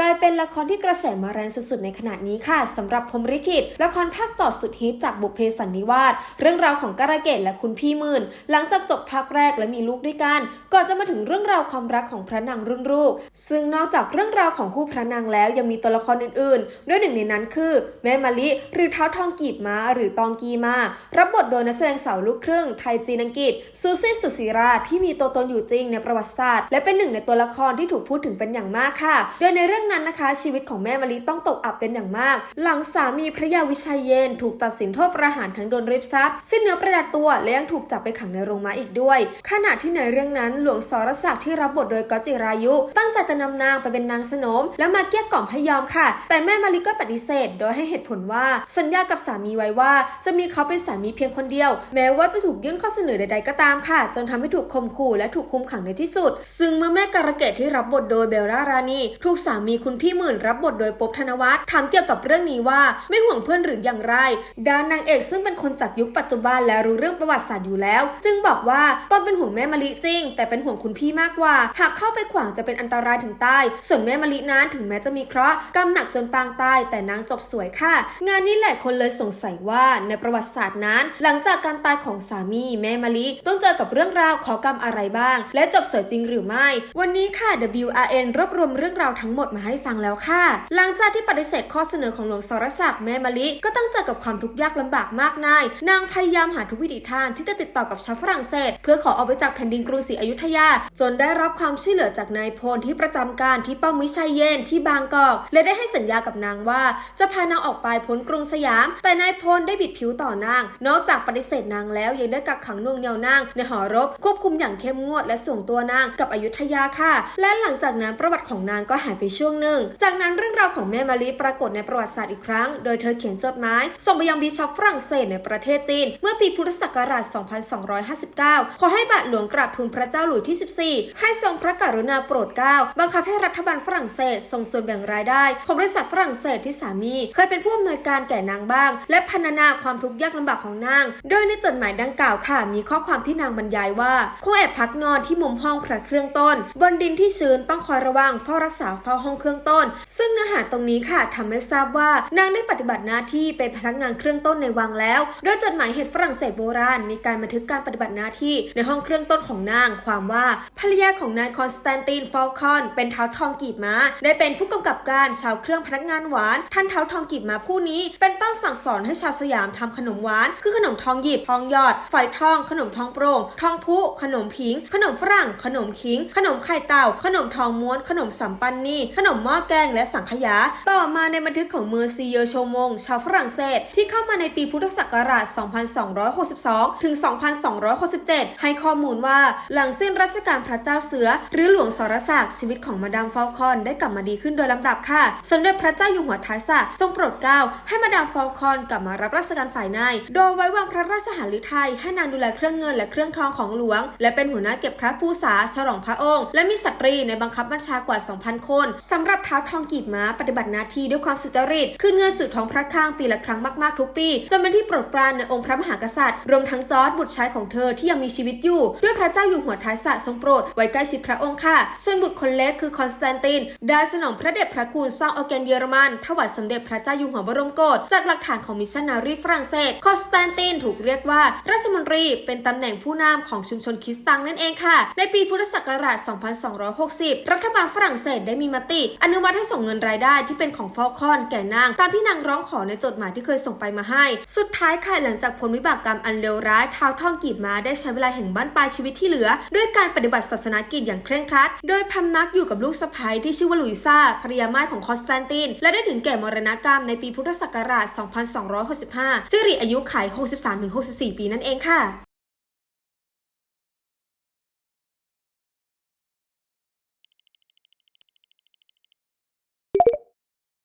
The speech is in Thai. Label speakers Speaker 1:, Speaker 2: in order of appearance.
Speaker 1: กลายเป็นละครที่กระแสมาแรงสุดๆ ในขณะนี้ค่ะสำหรับพรมลิขิตละครภาคต่อสุดฮิตจากบุพเพสันนิวาสเรื่องราวของการะเกดและคุณพี่หมื่น หลังจากจบภาคแรกและมีลูกด้วยกันก่อนจะมาถึงเรื่องราวความรักของพระนางรุ่นลูก ซึ่งนอกจากเรื่องราวของคู่พระนางแล้วยังมีตัวละครอื่นๆด้วยหนึ่งในนั้นคือ แม่มะลิ หรือเท้าทองกีบมาหรือตองกีมา รับบทโดยนักแสดงสาวลูกครึ่ง ไทยจีนอังกฤษซูซี่สุศิราที่มีตัวตนอยู่จริงในประวัติศาสตร์ และเป็นหนึ่งในตัวละครที่ถูกพูดถึงเป็นอย่างมากค่ะ โดยในเรื่องนั้นนะคะ ชีวิตของแม่มะลิต้องตกอับเป็นอย่างมาก หลังสามีพระยาวิชัยเยน ถูกตัดสินโทษประหารทั้งโดนริบทรัพย์สิ้นเนื้อประดาตัวและยังถูกจับไปขังในโรงม้าอีกด้วย ขณะที่ในเรื่องนั้นหลวงสรศักดิ์ที่รับบทโดยก๊อจิรายุ ตั้งใจจะนำนางไปเป็นนางสนม และมาเกลี้ยกล่อมให้ยอมค่ะ แต่แม่มะลิก็ปฏิเสธ โดยให้เหตุผลว่า สัญญากับสามีไว้ว่า จะมีเขาเป็นสามีเพียงคนเดียว แม้ว่าจะถูกยื่นข้อเสนอใดๆก็ตามค่ะ จนทำให้ถูกข่มขู่และถูกคุมขังในที่สุด ซึ่งเมื่อแม่การะเกดที่รับบทโดยเบลล่ารานีถูกสามีคุณพี่หมื่นรับบทโดยปบธนวัฒน์ถามเกี่ยวกับเรื่องนี้ว่าไม่ห่วงเพื่อนหรืออย่างไรด้านนางเอกซึ่งเป็นคนจากยุคปัจจุบันและรู้เรื่องประวัติศาสตร์อยู่แล้ว จึงบอกว่าตอนเป็นห่วงแม่มะลิจริง แต่เป็นห่วงคุณพี่มากกว่า หากเข้าไปขวางจะเป็นอันตรายถึงตายส่วนแม่มะลินั้นถึงแม้จะมีเคราะห์กรรมหนักจนปางตาย แต่นางจบสวยค่ะ งานนี้แหละคนเลยสงสัยว่าในประวัติศาสตร์นั้น หลังจากการตายของสามีแม่มะลิต้องเจอกับเรื่องราวขอกรรมอะไรบ้าง และจบสวยจริงหรือไม่ วันนี้ค่ะ WRN รวบรวมเรื่องราวทั้งหมดมาให้ฟังแล้วค่ะ หลังจากที่ปฏิเสธข้อเสนอของหลวงสรศักดิ์แม่มะลิ ก็ต้องเจอกับความทุกข์ยากลำบากมากมาย นางพยายามหาทุกวิถีทางที่จะติดต่อกับชาวฝรั่งเศส เพื่อขอออกไปจากแผ่นดินกรุงศรีอยุธยา จนได้รับความช่วยเหลือจากนายพลที่ประจำการที่ป้อมวิชัยเย็นที่บางกอก และได้ให้สัญญากับนางว่า จะพานางออกไปพ้นกรุงสยาม แต่นายพลได้บิดผิวต่อนาง นอกจากปฏิเสธนางแล้วยังได้กักขังน่วงเหนียวนางในหอรบควบคุมอย่างเข้มงวดและส่งตัวนางกับอยุธยาค่ะ และหลังจากนั้นประวัติของนางก็หายไปช่วงหนึ่ง จากนั้นเรื่องราวของแม่มารีปรากฏในประวัติศาสตร์อีกครั้ง โดยเธอเขียนจดหมายส่งไปยังบิชอปฝรั่งเศสในประเทศจีน เมื่อปีพุทธศักราช 2259 ขอให้บาทหลวงกราบทูลพระเจ้าหลุยที่ 14 ให้ทรงพระกรุณาโปรดเกล้าบังคับให้รัฐบาลฝรั่งเศสส่งส่วนแบ่งรายได้ ของบริษัทฝรั่งเศสที่สามี เคยเป็นผู้อำนวยการแก่นางบ้าง และพรรณนาความทุกข์ยากลำบากของนาง โดยในจดหมายดังกล่าวค่ะ มีข้อความที่นางบรรยายว่าคงแอบพักนอนที่มุมห้องพระเครื่องต้น บนดินที่ชื้นต้องคอยระวังเฝ้ารักษาเฝ้าห้องเครื่อง ต้น ซึ่งเนื้อหาตรงนี้ค่ะทำให้ทราบว่านางได้ปฏิบัติหน้าที่เป็นพนักงานเครื่องต้นในวังแล้ว โดยจดหมายเหตุฝรั่งเศสโบราณ มีการบันทึกการปฏิบัติหน้าที่ในห้องเครื่องต้นของนาง ความว่าภรรยาของนายคอนสแตนตินฟอลคอน เป็นเท้าทองกีบม้า ได้เป็นผู้กำกับการชาวเครื่องพนักงานหวาน ท่านเท้าทองกีบม้าผู้นี้ เป็นต้นสั่งสอนให้ชาวสยามทำขนมหวาน คือขนมทองหยิบทองหยอดฝอยทอง ขนมทองโปร่งทองพุขนมผิง ขนมฝรั่ง ขนมคิง ขนมไข่เต่า ขนมทองม้วน ขนมสัมปันนีขนมหม้อแกงและสังขยา ต่อมาในบันทึกของเมอร์ซีเยอร์โชมง ชาวฝรั่งเศส ที่เข้ามาในปีพุทธศักราช 2262 ถึง 2267 ให้ข้อมูลว่าหลังสิ้นรัชกาลพระเจ้าเสือ หรือหลวงสรศักดิ์ชีวิตของมาดามฟอลคอนได้กลับมาดีขึ้นโดยลำดับค่ะ สมเด็จพระเจ้าอยู่หัวท้ายสะทรงโปรดเกล้าให้มาดามฟอลคอนกลับมารับราชการฝ่ายใน โดยไว้วางพระราชหฤทัยให้นางดูแลเครื่องเงินและเครื่องทองของหลวง และเป็นหัวหน้าเก็บพระภูษาฉลองพระองค์ และมีสตรีในบังคับบัญชากว่า 2,000 คนสำหรับเท้าทองกีบม้าปฏิบัติหน้าที่ด้วยความสุจริตคืนเงินสู่ท้องพระคลังปีละครั้งมากๆทุกปีจนเป็นที่โปรดปรานในองค์พระมหากษัตริย์ รวมทั้งจอร์ดบุตรชายของเธอที่ยังมีชีวิตอยู่ ด้วยพระเจ้าอยู่หัวท้ายสะทรงโปรดไว้ใกล้ชิดพระองค์ค่ะ ส่วนบุตรคนเล็กคือคอนสแตนติน ได้สนองพระเดชพระคุณสร้างออแกนเยอรมันถวายสมเด็จพระเจ้าอยู่หัวบรมโกศจากหลักฐานของมิชชันนารีฝรั่งเศสคอนสแตนตินถูกเรียกว่า ราชมนตรีเป็นตำแหน่งผู้นำของชุมชนคริสตังนั่นเองค่ะ ในปีพุทธศักราช 2260 รัฐบาลฝรั่งเศสได้มีมติอนุมัติให้ส่งเงินรายได้ที่เป็นของฟอลคอนแก่นาง ตามที่นางร้องขอในจดหมายที่เคยส่งไปมาให้ สุดท้ายค่ะหลังจากพ้นวิบากกรรมอันเลวร้ายท้าวท่องกีบมาได้ใช้เวลาแห่งบ้านปลายชีวิตที่เหลือ ด้วยการปฏิบัติศาสนากิจอย่างเคร่งครัด โดยพำนักอยู่กับลูกสะใภ้ที่ชื่อว่าลุยซ่าภรรยาไม่ายของคอนสแตนติน และได้ถึงแก่มรณกรรมในปีพุทธศักราช 2265ซึ่งริอายุขัย 63-64 ปีนั่นเองค่ะ